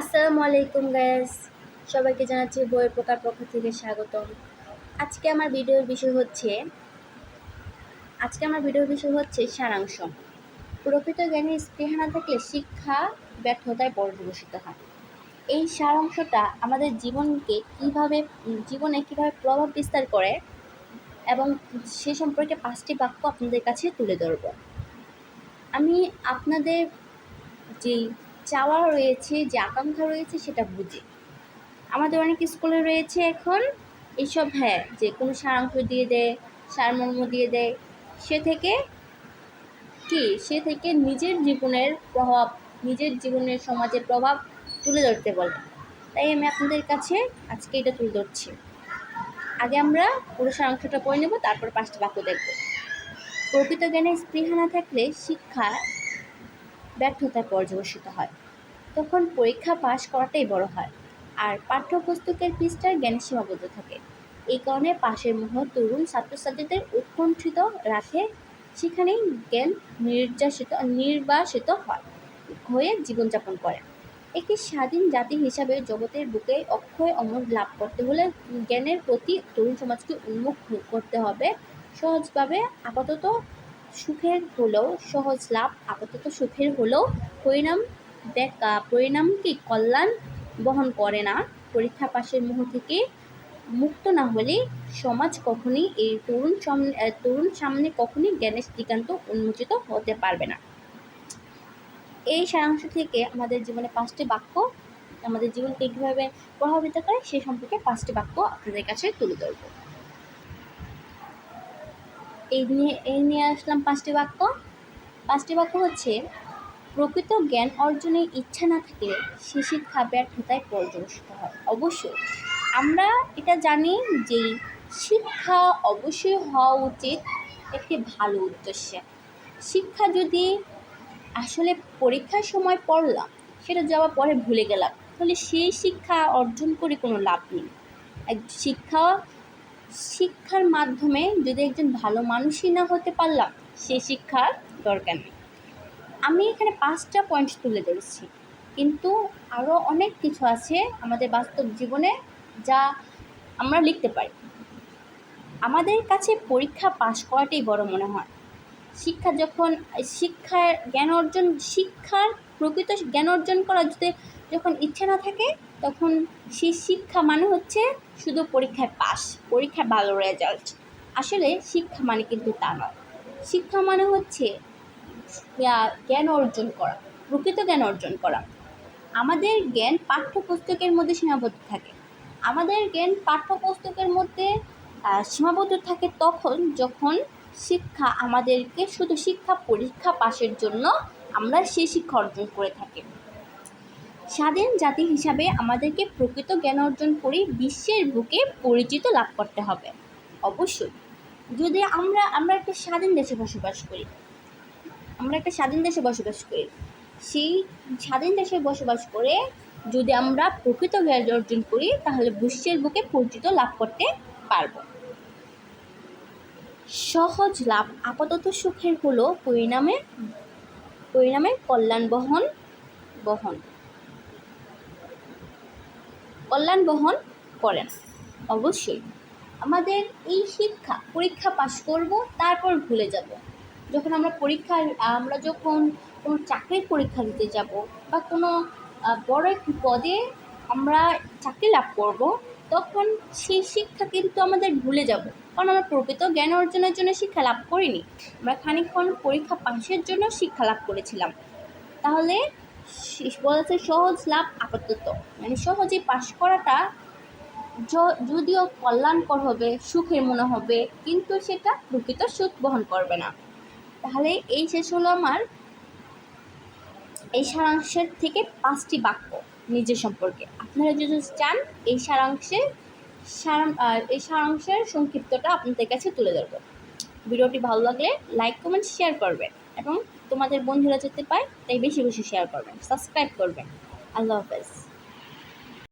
আসসালামু আলাইকুম গ্যাস সবাইকে জানাচ্ছি বইয়ের প্রকার পক্ষ থেকে স্বাগতম। আজকে আমার ভিডিওর বিষয় হচ্ছে, আজকে আমার ভিডিওর বিষয় হচ্ছে সারাংশ। প্রকৃত জ্ঞানের স্পৃহা না থাকলে শিক্ষা ব্যর্থতায় পর্যবেসিত হয়। এই সারাংশটা আমাদের জীবনকে কীভাবে, জীবনে কীভাবে প্রভাব বিস্তার করে এবং সে সম্পর্কে পাঁচটি বাক্য আপনাদের কাছে তুলে ধরব। আমি আপনাদের যেই চাওয়া রয়েছে, যে আকাঙ্ক্ষা রয়েছে সেটা বুঝি। আমাদের অনেক স্কুলে রয়েছে এখন এইসব হ্যাঁ যে কোনো সারাংশ দিয়ে দেয় সারমর্ম দিয়ে দেয়। সে থেকে কি? সে থেকে নিজের জীবনের প্রভাব, নিজের জীবনের সমাজের প্রভাব তুলে ধরতে বলে। তাই আমি আপনাদের কাছে আজকে এটা তুলে ধরছি। আগে আমরা পুরো সারাংশটা পড়ে নেব, তারপর পাঁচটা বাক্য দেখব। প্রকৃত জ্ঞানের স্পৃহা না থাকলে শিক্ষা ব্যর্থতায় পর্যবেসিত হয়। তখন পরীক্ষা পাশ করাটাই বড় হয়। আর পাঠ্যপুস্তকের পৃষ্ঠার জ্ঞান সীমাবদ্ধ থাকে। এই কারণে পাশের মোহ তরুণ ছাত্রছাত্রীদের উৎকণ্ঠিত রাখে। সেখানেই জ্ঞান নির্যাসিত, নির্বাসিত হয়, হয়ে জীবনযাপন করে। একটি স্বাধীন জাতি হিসাবে জগতের বুকে অক্ষয় অমর লাভ করতে হলে জ্ঞানের প্রতি তরুণ সমাজকে উন্মুখ করতে হবে। সহজভাবে, আপাতত সুখের হলেও সহজ লাভ, আপাতত সুখের হলেও পরিণাম দেখা, পরিণাম কি কল্যাণ বহন করে না। পরীক্ষা পাশের মোহ থেকে মুক্ত না হলে সমাজ কখনই এই তরুণ সামনে তরুণ সামনে কখনই জ্ঞানের দিগান্ত উন্মোচিত হতে পারবে না। এই সারাংশ থেকে আমাদের জীবনে পাঁচটি বাক্য আমাদের জীবনকে কীভাবে প্রভাবিত করে, সে সম্পর্কে পাঁচটি বাক্য আপনাদের কাছে তুলে ধরব। এই নিয়ে এই নিয়ে আসলাম পাঁচটি বাক্য। পাঁচটি বাক্য হচ্ছে, প্রকৃত জ্ঞান অর্জনের ইচ্ছা না থাকলে সে শিক্ষা ব্যর্থতায় পর্যবেসিত হয়। অবশ্যই, আমরা এটা জানি যে শিক্ষা অবশ্যই হওয়া উচিত একটি ভালো উদ্দেশ্যে। শিক্ষা যদি আসলে পরীক্ষার সময় পড়লাম, সেটা যাওয়ার পরে ভুলে গেলাম, তাহলে সেই শিক্ষা অর্জন করে কোনো লাভ নেই। শিক্ষা শিক্ষার মাধ্যমে যদি একজন ভালো মানুষই না হতে পারলাম সেই শিক্ষার দরকার নেই। আমি এখানে পাঁচটা পয়েন্ট তুলে ধরেছি। কিন্তু আরও অনেক কিছু আছে আমাদের বাস্তব জীবনে যা আমরা লিখতে পারি। আমাদের কাছে পরীক্ষা পাশ করাটাই বড় মনে হয়। শিক্ষা যখন, শিক্ষার জ্ঞান অর্জন, শিক্ষার প্রকৃত জ্ঞান অর্জন করার যদি যখন ইচ্ছে না থাকে তখন সেই শিক্ষা মানে হচ্ছে শুধু পরীক্ষায় পাস পরীক্ষায় ভালো রেজাল্ট আসলে শিক্ষা মানে কিন্তু তা নয়। শিক্ষা মানে হচ্ছে জ্ঞান অর্জন করা, প্রকৃত জ্ঞান অর্জন করা। আমাদের জ্ঞান পাঠ্যপুস্তকের মধ্যে সীমাবদ্ধ থাকে। আমাদের জ্ঞান পাঠ্যপুস্তকের মধ্যে সীমাবদ্ধ থাকে তখন যখন শিক্ষা আমাদেরকে শুধু শিক্ষা পরীক্ষা পাশের জন্য আমরা সেই শিক্ষা অর্জন করে থাকি। স্বাধীন জাতি হিসাবে আমাদেরকে প্রকৃত জ্ঞান অর্জন করে বিশ্বের বুকে পরিচিত লাভ করতে হবে, অবশ্যই। যদি আমরা আমরা একটা স্বাধীন দেশে বসবাস করি, আমরা একটা স্বাধীন দেশে বসবাস করি, সেই স্বাধীন দেশে বসবাস করে যদি আমরা প্রকৃত জ্ঞান অর্জন করি, তাহলে বিশ্বের বুকে পরিচিত লাভ করতে পারব। সহজ লাভ, আপাতত সুখের হলো পরিণামে পরিণামে কল্যাণ বহন বহন। কল্যাণ বহন করেন। অবশ্যই। আমাদের এই শিক্ষা, পরীক্ষা পাশ করব, তারপর ভুলে যাব। যখন আমরা পরীক্ষা, আমরা যখন কোনো চাকরির পরীক্ষা দিতে যাব বা কোনো বড় একটি পদে আমরা চাকরি লাভ করব, তখন সেই শিক্ষা কিন্তু আমাদের ভুলে যাব। কারণ আমরা প্রকৃত জ্ঞান অর্জনের জন্য শিক্ষা লাভ করিনি। আমরা খানিকক্ষণ পরীক্ষা পাশের জন্য শিক্ষা লাভ করেছিলাম। তাহলে বলেছে সহজ লাভ আপাতত। মানে সহজে পাশ করাটা যদিও কল্যাণকর হবে, সুখের মনে হবে, কিন্তু সেটা প্রকৃত সুখ বহন করবে না। তাহলে এই শেষ হলো আমার এই সারাংশের থেকে পাঁচটি বাক্য নিজের সম্পর্কে। আপনারা যদি চান, এই সারাংশে সারাং এই সারাংশের সংক্ষিপ্তটা আপনাদের কাছে তুলে ধরবো। ভিডিওটি ভালো লাগলে লাইক কমেন্ট শেয়ার করবেন এবং তোমাদের বন্ধুরা যেতে পায় তাই বেশি বেশি শেয়ার করবেন সাবস্ক্রাইব করবেন। আল্লাহ হাফেজ।